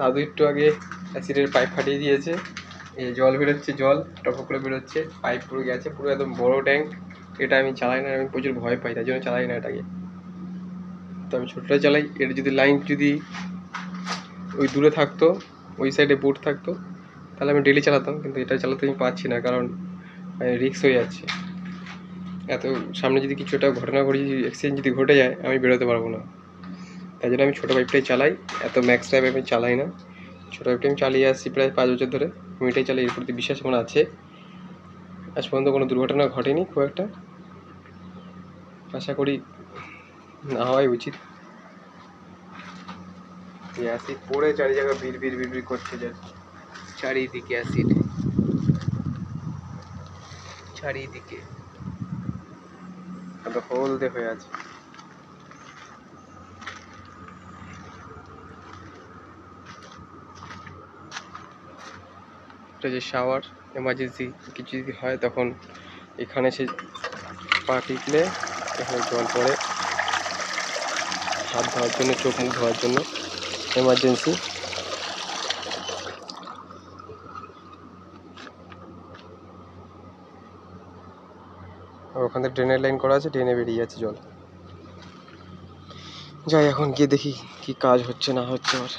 দাদু একটু আগে অ্যাসিডের পাইপ ফাটিয়ে দিয়েছে। এই জল বেরোচ্ছে, জল টপক করে বেরোচ্ছে পাইপ পুরো গেছে, পুরো একদম বড় ট্যাঙ্ক এটা আমি চালাই না, আমি প্রচুর ভয় পাই তাই জন্য চালাই না এটাকে। তো আমি ছোটোটা চালাই এটা যদি লাইন যদি ওই দূরে থাকতো ওই সাইডে বোট থাকতো। তাহলে আমি ডেলি চালাতাম, কিন্তু এটা চালাতে আমি পারছি না, কারণ রিক্স হয়ে যাচ্ছে। এত সামনে যদি কিছু একটা ঘটনা ঘটে অ্যাক্সিডেন্ট যদি ঘটে যায়, আমি বেরোতে পারব না। তাই জন্য আমি ছোটো পাইপটাই চালাই, এত ম্যাক্স টাইপ আমি চালাই না। ছোটো পাইপটা আমি চালিয়ে আসছি প্রায় পাঁচ বছর ধরে। আমি এটাই চালাই, এর প্রতি বিশ্বাস আমার আছে। আজ পর্যন্ত কোনো দুর্ঘটনা ঘটেনি, খুব একটা। আশা করি না হওয়াই উচিত। অ্যাসিড পড়ে চারি জায়গায় বিড় বিড় বিড় বিড় করছে যে। চারিদিকে অ্যাসিড চারিদিকে। এত হলদে হয়ে আছে। এটা যে শাওয়ার এমার্জেন্সি কিছু যদি হয় তখন এখানে সে পা টিপলে এখানে জল পড়ে। হাত ধোয়ার জন্য চোখ মুখ ধোয়ার জন্য। এমার্জেন্সি আর ওখান থেকে ড্রেনের লাইন করা আছে ড্রেনে বেরিয়ে যাচ্ছে জল যাই এখন গিয়ে দেখি কি কাজ হচ্ছে না হচ্ছে আর